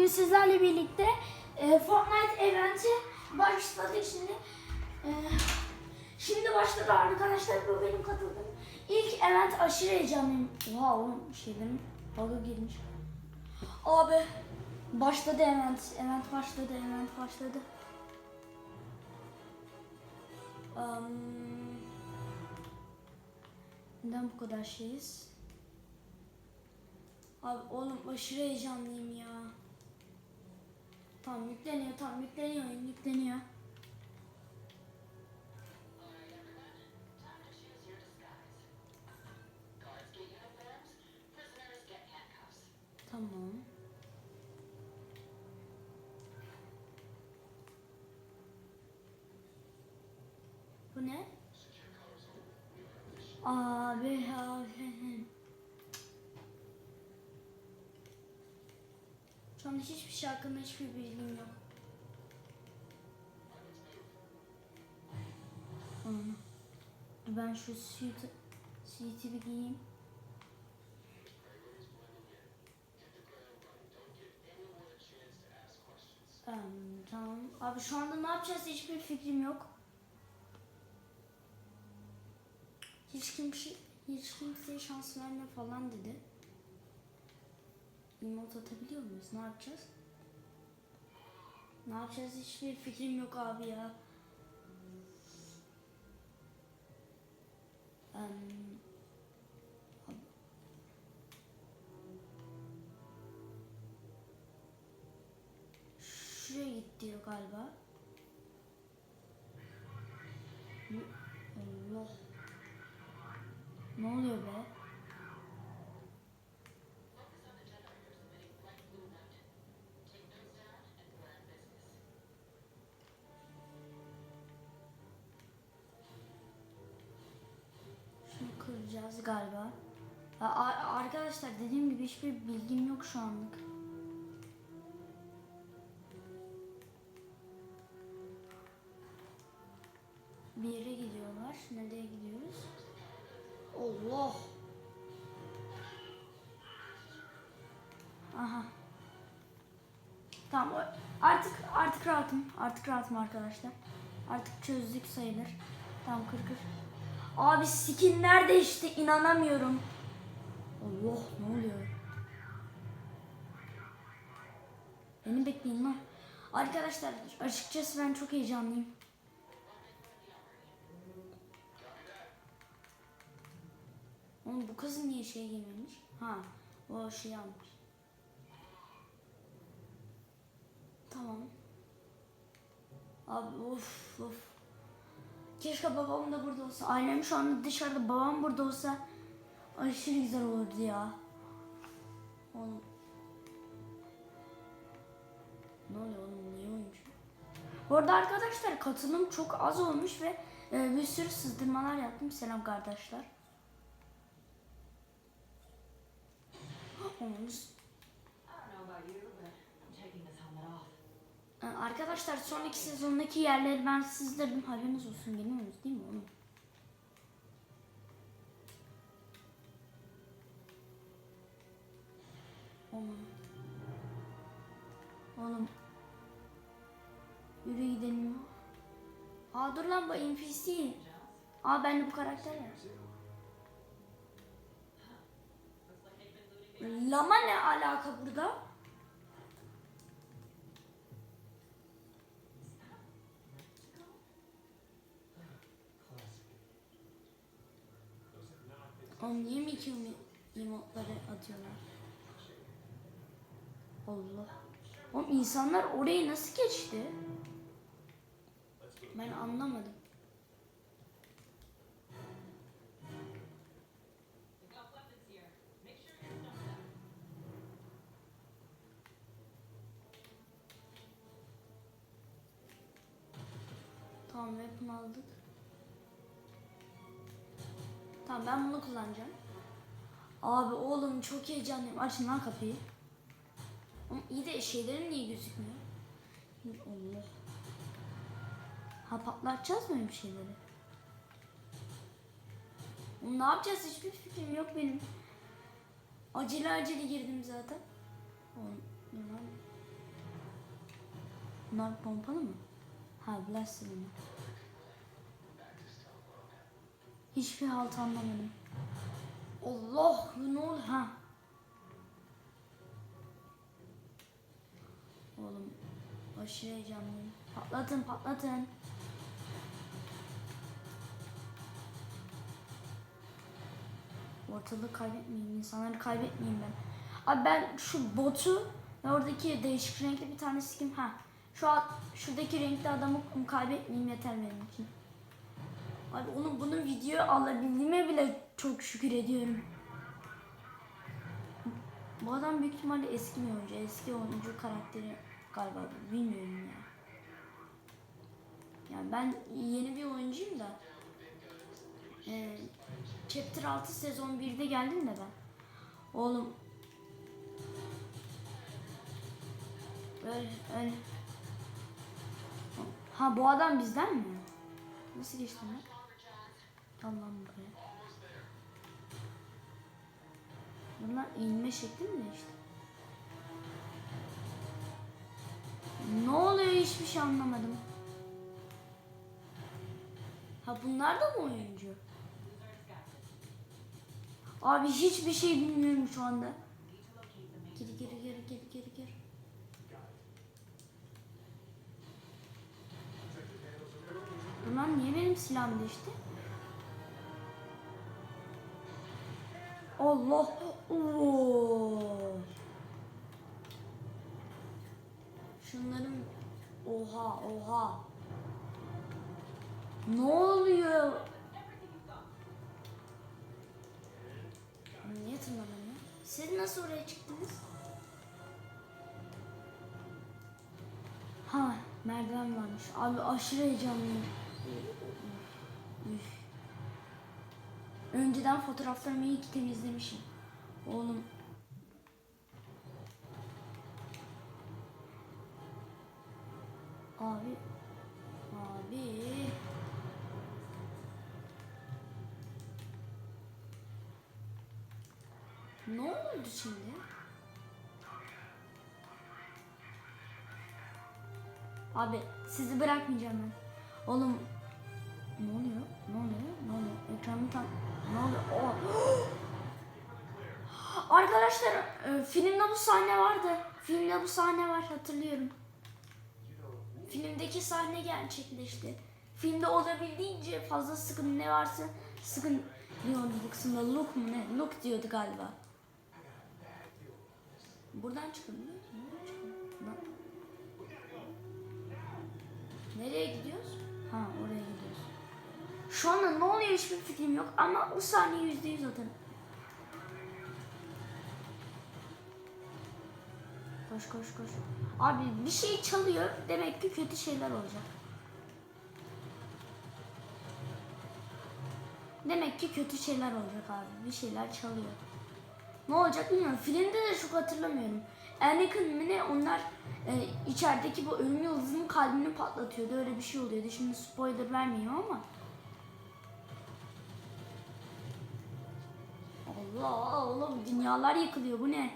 Bugün sizlerle birlikte e, Fortnite eventi başladık şimdi. E, şimdi başladı arkadaşlar bu benim katıldığım. İlk event aşırı heyecanlıyım. Oha oğlum şeylerin bug'a girmiş. Abi başladı event. Event başladı, event başladı. Um, neden bu kadar şeyiz? Abi oğlum aşırı heyecanlıyım ya. Tam yükleniyor, tam yükleniyor, yükleniyor. Tamam. Bu ne? Abi abi. Anda hiçbir şey hakkında hiçbir bilgim yok. Ben şu suit, suit'i bir giyeyim. Tamam. Abi şu anda ne yapacağız hiçbir fikrim yok. Hiç kimse hiç kimseye şans verme falan dedi. Emote atabiliyor muyuz? Ne yapacağız? Ne yapacağız hiçbir fikrim yok abi ya. Em, Şuraya git diyor galiba. Allah. Ne oluyor be? Kıracağız galiba. Arkadaşlar dediğim gibi hiçbir bilgim yok şu anlık. Bir yere gidiyorlar. Nereye gidiyoruz? Allah! Aha. Tamam artık artık rahatım. Artık rahatım arkadaşlar. Artık çözdük sayılır. Tamam kır kır. Abi skin nerede işte inanamıyorum. Allah ne oluyor? Beni bekleyin lan. Arkadaşlar açıkçası ben çok heyecanlıyım. Oğlum bu kız niye şey giymemiş? Ha o şey almış. Tamam. Abi of of. Keşke babam da burada olsa. Ailem şu anda dışarıda. Babam burada olsa aşırı güzel olurdu ya. Oğlum. Ne oluyor oğlum? Niye oymuş? Bu arada arkadaşlar katılım çok az olmuş ve e, bir sürü sızdırmalar yaptım. Selam kardeşler. Olmuş. Arkadaşlar sonraki sezondaki yerleri ben sizlerim haberiniz olsun geliyorsunuz değil mi oğlum? Oğlum. Oğlum. Yürü gidelim. Aa dur lan bu NPC. Aa ben de bu karakter ya. Lama ne alaka burada? Oğlum niye mi emotları atıyorlar? Allah. Oğlum insanlar orayı nasıl geçti? Ben anlamadım. Tamam weapon aldık. Tamam ben bunu kullanacağım. Abi oğlum çok heyecanlıyım. Açın lan kapıyı. Ama iyi de şeylerim niye gözükmüyor? Allah. Ha patlatacağız mı bir şeyleri? Oğlum ne yapacağız hiçbir fikrim yok benim. Acele acele girdim zaten. Lan. Bunlar pompalı mı? Ha blaster mi? Hiçbir halt anlamadım. Allah oluyor? Ha. Oğlum aşırı heyecanlıyım. Patlatın patlatın. Ortalığı kaybetmeyeyim, insanları kaybetmeyeyim ben. Abi ben şu botu ve oradaki değişik renkli bir tane skin ha. Şu an şuradaki renkli adamı kaybetmeyeyim yeter benim için. Abi onun bunu video alabildiğime bile çok şükür ediyorum. Bu adam büyük ihtimalle eski bir oyuncu. Eski oyuncu karakteri galiba bilmiyorum ya. Yani ben yeni bir oyuncuyum da. Ee, Chapter 6 sezon 1'de geldim de ben. Oğlum. Öyle, öyle. Ha bu adam bizden mi? Nasıl geçti lan? Tamam buraya. Bunlar inme şekli mi değişti? Ne oluyor hiçbir şey anlamadım. Ha bunlar da mı oyuncu? Abi hiçbir şey bilmiyorum şu anda. Geri geri geri geri geri geri. Bunlar niye benim silahım değişti? Allah! Oo. Şunların oha oha. Ne oluyor? Niye tırmanamıyor? Siz nasıl oraya çıktınız? Ha merdiven varmış. Abi aşırı heyecanlıyım. Önceden fotoğraflarımı iyi ki temizlemişim. Oğlum. Abi. Abi. Ne oldu şimdi? Abi sizi bırakmayacağım ben. Oğlum ne oluyor? Ne oluyor? Ne oluyor? Ekranı tam ne oluyor? Oh. Arkadaşlar e, filmde bu sahne vardı. Filmde bu sahne var hatırlıyorum. Filmdeki sahne gerçekleşti. Filmde olabildiğince fazla sıkın ne varsa sıkın diyordu bu kısımda. Look mu ne? Look diyordu galiba. Buradan. Buradan. Nereye gidiyoruz? Ha oraya gidiyoruz. Şu anda ne oluyor hiçbir fikrim yok ama o sahne yüzde yüz atarım. Koş koş koş. Abi bir şey çalıyor demek ki kötü şeyler olacak. Demek ki kötü şeyler olacak abi. Bir şeyler çalıyor. Ne olacak bilmiyorum. Filmde de çok hatırlamıyorum. Anakin mi ne onlar e, içerideki bu ölüm yıldızının kalbini patlatıyordu. Öyle bir şey oluyordu. Şimdi spoiler vermeyeyim ama. Allah oğlum dünyalar yıkılıyor. Bu ne?